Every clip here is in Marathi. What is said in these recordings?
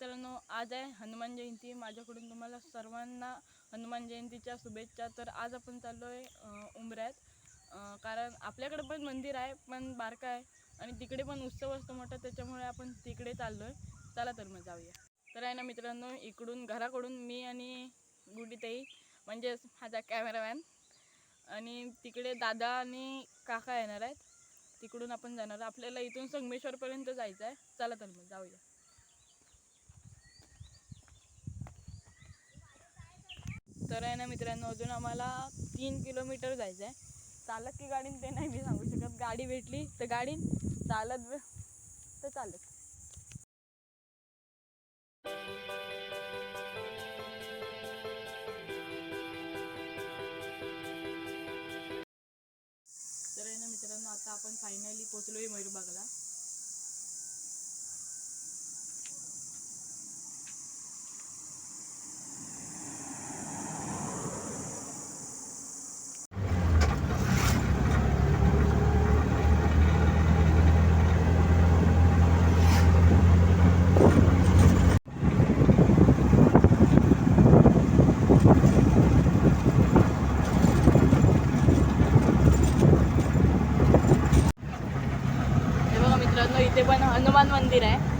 मित्रांनो आज आहे हनुमान जयंती. माझ्याकडून तुम्हाला सर्वांना हनुमान जयंतीच्या शुभेच्छा. तर आज आपण चाललो आहे उंबऱ्यात कारण आपल्याकडे पण मंदिर आहे पण बारका आहे. आणि तिकडे पण उत्सव असतो मोठा त्याच्यामुळे आपण तिकडे चाललो आहे चला तर मग जाऊया. तर आहे ना मित्रांनो इकडून घराकडून मी आणि गुडीताई म्हणजेच माझा कॅमेरामॅन आणि तिकडे दादा आणि काका येणार आहेत. तिकडून आपण जाणार. आपल्याला इथून संगमेश्वरपर्यंत जायचं आहे चला तर मग जाऊया. तर आहे ना मित्रांनो अजून आम्हाला तीन किलोमीटर जायचं आहे. चालत की गाडीन ते नाही मी सांगू शकत. गाडी भेटली तर गाडीन चालत तर चालत. तर आहे ना मित्रांनो आता आपण फायनली पोचलोय मयूरबागला. मित्रांनो इथे पण हनुमान मंदिर आहे.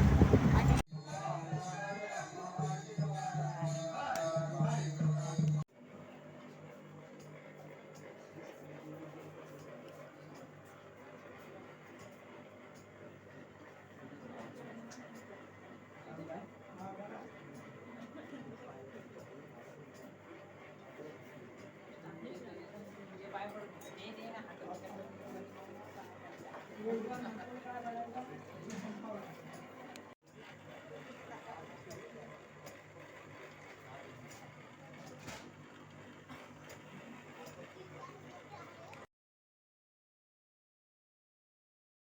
Gracias.